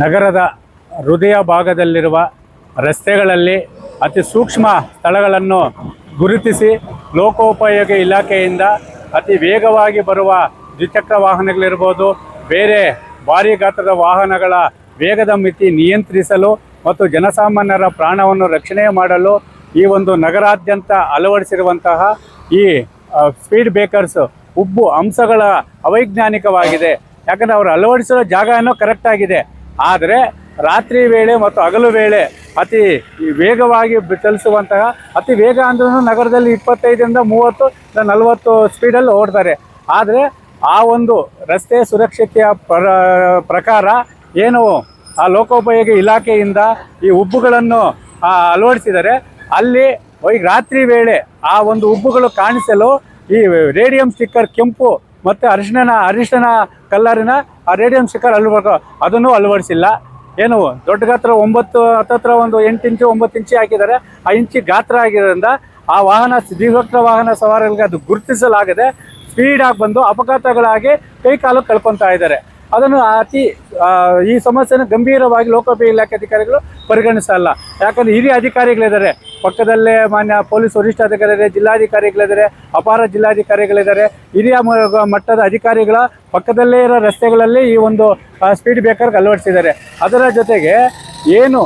ನಗರದ ಹೃದಯ ಭಾಗದಲ್ಲಿರುವ ರಸ್ತೆಗಳಲ್ಲಿ ಅತಿ ಸೂಕ್ಷ್ಮ ಸ್ಥಳಗಳನ್ನು ಗುರುತಿಸಿ ಲೋಕೋಪಯೋಗಿ ಇಲಾಖೆಯಿಂದ ಅತಿ ವೇಗವಾಗಿ ಬರುವ ದ್ವಿಚಕ್ರ ವಾಹನಗಳಿರ್ಬೋದು, ಬೇರೆ ಭಾರಿ ಗಾತ್ರದ ವಾಹನಗಳ ವೇಗದ ಮಿತಿ ನಿಯಂತ್ರಿಸಲು ಮತ್ತು ಜನಸಾಮಾನ್ಯರ ಪ್ರಾಣವನ್ನು ರಕ್ಷಣೆ ಮಾಡಲು ಈ ಒಂದು ನಗರಾದ್ಯಂತ ಅಳವಡಿಸಿರುವಂತಹ ಈ ಸ್ಪೀಡ್ ಬ್ರೇಕರ್ಸ್ ಉಬ್ಬು ಅಂಶಗಳ ಅವೈಜ್ಞಾನಿಕವಾಗಿದೆ. ಯಾಕಂದರೆ ಅವರು ಅಳವಡಿಸಿರೋ ಜಾಗ ಏನೋ ಕರೆಕ್ಟ್ ಆಗಿದೆ. ಆದರೆ ರಾತ್ರಿ ವೇಳೆ ಮತ್ತು ಹಗಲು ವೇಳೆ ಅತಿ ವೇಗವಾಗಿ ಚಲಿಸುವಂತಹ, ಅತಿ ವೇಗ ಅಂದ್ರೂ ನಗರದಲ್ಲಿ ಇಪ್ಪತ್ತೈದರಿಂದ ಮೂವತ್ತು ನಲವತ್ತು ಸ್ಪೀಡಲ್ಲಿ ಓಡ್ತಾರೆ. ಆದರೆ ಆ ಒಂದು ರಸ್ತೆ ಸುರಕ್ಷತೆಯ ಪ್ರ, ಪ್ರಕಾರ ಏನು ಆ ಲೋಕೋಪಯೋಗಿ ಇಲಾಖೆಯಿಂದ ಈ ಉಬ್ಬುಗಳನ್ನು ಅಳವಡಿಸಿದರೆ ಅಲ್ಲಿ ರಾತ್ರಿ ವೇಳೆ ಆ ಒಂದು ಉಬ್ಬುಗಳು ಕಾಣಿಸಲು ಈ ರೇಡಿಯಂ ಸ್ಟಿಕ್ಕರ್ ಕೆಂಪು ಮತ್ತು ಅರಿಶಿನ ಅರಿಶಿನ ಕಲ್ಲರಿನ ಆ ರೇಡಿಯಂ ಸ್ಟಿಕ್ಕರ್ ಅಳವಡಿಸ ಅದನ್ನು ಅಳವಡಿಸಿಲ್ಲ. ಏನು, ದೊಡ್ಡ ಗಾತ್ರ ಒಂಬತ್ತು ಹತ್ತತ್ರ ಒಂದು ಎಂಟು ಇಂಚು, ಒಂಬತ್ತು ಇಂಚು ಹಾಕಿದ್ದಾರೆ. ಆ ಇಂಚಿ ಗಾತ್ರ ಆಗಿರೋದ್ರಿಂದ ಆ ವಾಹನ, ದ್ವಿಚಕ್ರ ವಾಹನ ಸವಾರರಿಗೆ ಅದು ಗುರುತಿಸಲಾಗದೆ ಸ್ಪೀಡಾಗಿ ಬಂದು ಅಪಘಾತಗಳಾಗಿ ಕೈ ಕಾಲು ಕಳ್ಕೊತಾ ಇದ್ದಾರೆ. ಅದನ್ನು ಅತಿ ಈ ಸಮಸ್ಯೆನ ಗಂಭೀರವಾಗಿ ಲೋಕೋಪಯೋಗಿ ಇಲಾಖೆ ಅಧಿಕಾರಿಗಳು ಪರಿಗಣಿಸಲ್ಲ. ಯಾಕಂದ್ರೆ ಹಿರಿಯ ಅಧಿಕಾರಿಗಳಿದ್ದಾರೆ. ಪಕ್ಕದಲ್ಲೇ ಮಾನ್ಯ ಪೊಲೀಸ್ ವರಿಷ್ಠಾಧಿಕಾರಿದ್ದಾರೆ ಜಿಲ್ಲಾಧಿಕಾರಿಗಳಿದ್ದಾರೆ, ಅಪಾರ ಜಿಲ್ಲಾಧಿಕಾರಿಗಳಿದ್ದಾರೆ. ಹಿರಿಯ ಮಟ್ಟದ ಅಧಿಕಾರಿಗಳ ಪಕ್ಕದಲ್ಲೇ ಇರೋ ರಸ್ತೆಗಳಲ್ಲಿ ಈ ಒಂದು ಸ್ಪೀಡ್ ಬ್ರೇಕರ್ಗೆ ಅಳವಡಿಸಿದ್ದಾರೆ. ಅದರ ಜೊತೆಗೆ ಏನು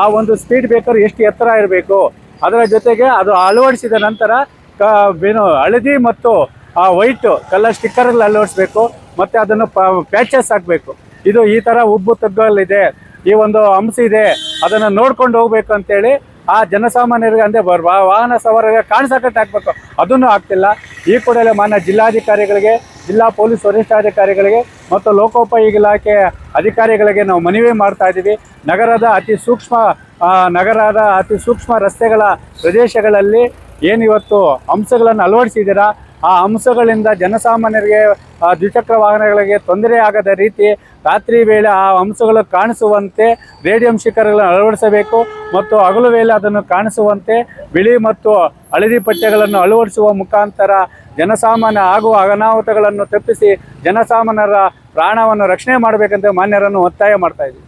ಆ ಒಂದು ಸ್ಪೀಡ್ ಬ್ರೇಕರ್ ಎಷ್ಟು ಎತ್ತರ ಇರಬೇಕು, ಅದರ ಜೊತೆಗೆ ಅದು ಅಳವಡಿಸಿದ ನಂತರ ಏನು ಹಳದಿ ಮತ್ತು, ಆ ವೈಟ್ ಕಲರ್ ಸ್ಟಿಕ್ಕರ್ಗಳು ಅಳವಡಿಸ್ಬೇಕು, ಮತ್ತು ಅದನ್ನು ಪ್ಯಾಚಸ್ ಹಾಕಬೇಕು. ಇದು ಈ ಥರ ಉಬ್ಬು ತಗ್ಗಲ್ಲಿದೆ, ಈ ಒಂದು ಅಂಶ ಇದೆ, ಅದನ್ನು ನೋಡ್ಕೊಂಡು ಹೋಗ್ಬೇಕು ಅಂತೇಳಿ ಆ ಜನಸಾಮಾನ್ಯರಿಗೆ ಅಂದರೆ ವಾಹನ ಸವಾರರಿಗೆ ಕಾಣಿಸಕಟ್ಟು ಹಾಕಬೇಕು ಅದನ್ನು ಆಗ್ತಿಲ್ಲ ಈ ಕೂಡಲೇ ಮಾನ್ಯ ಜಿಲ್ಲಾಧಿಕಾರಿಗಳಿಗೆ, ಜಿಲ್ಲಾ ಪೊಲೀಸ್ ವರಿಷ್ಠಾಧಿಕಾರಿಗಳಿಗೆ ಮತ್ತು ಲೋಕೋಪಯೋಗಿ ಇಲಾಖೆ ಅಧಿಕಾರಿಗಳಿಗೆ ನಾವು ಮನವಿ ಮಾಡ್ತಾ ಇದ್ದೀವಿ. ನಗರದ ಅತಿ ಸೂಕ್ಷ್ಮ ನಗರದ ಅತಿ ಸೂಕ್ಷ್ಮ ರಸ್ತೆಗಳ ಪ್ರದೇಶಗಳಲ್ಲಿ ಏನಿವತ್ತು ಅಂಶಗಳನ್ನು ಅಳವಡಿಸಿದ್ದೀರಾ? ಆ ಅಂಶಗಳಿಂದ ಜನಸಾಮಾನ್ಯರಿಗೆ ದ್ವಿಚಕ್ರ ವಾಹನಗಳಿಗೆ ತೊಂದರೆ ಆಗದ ರೀತಿ ರಾತ್ರಿ ವೇಳೆ ಆ ಅಂಶಗಳು ಕಾಣಿಸುವಂತೆ ರೇಡಿಯಂ ಶಿಖರಗಳನ್ನು ಅಳವಡಿಸಬೇಕು ಮತ್ತು ಹಗಲು ವೇಳೆ ಅದನ್ನು ಕಾಣಿಸುವಂತೆ ಬಿಳಿ ಮತ್ತು ಹಳದಿ ಪಟ್ಟೆಗಳನ್ನು ಅಳವಡಿಸುವ ಮುಖಾಂತರ ಜನಸಾಮಾನ್ಯ ಆಗುವ ಅನಾಹುತಗಳನ್ನು ತಪ್ಪಿಸಿ ಜನಸಾಮಾನ್ಯರ ಪ್ರಾಣವನ್ನು ರಕ್ಷಣೆ ಮಾಡಬೇಕಂತ ಮಾನ್ಯರನ್ನು ಒತ್ತಾಯ ಮಾಡ್ತಾ ಇದ್ದೀವಿ.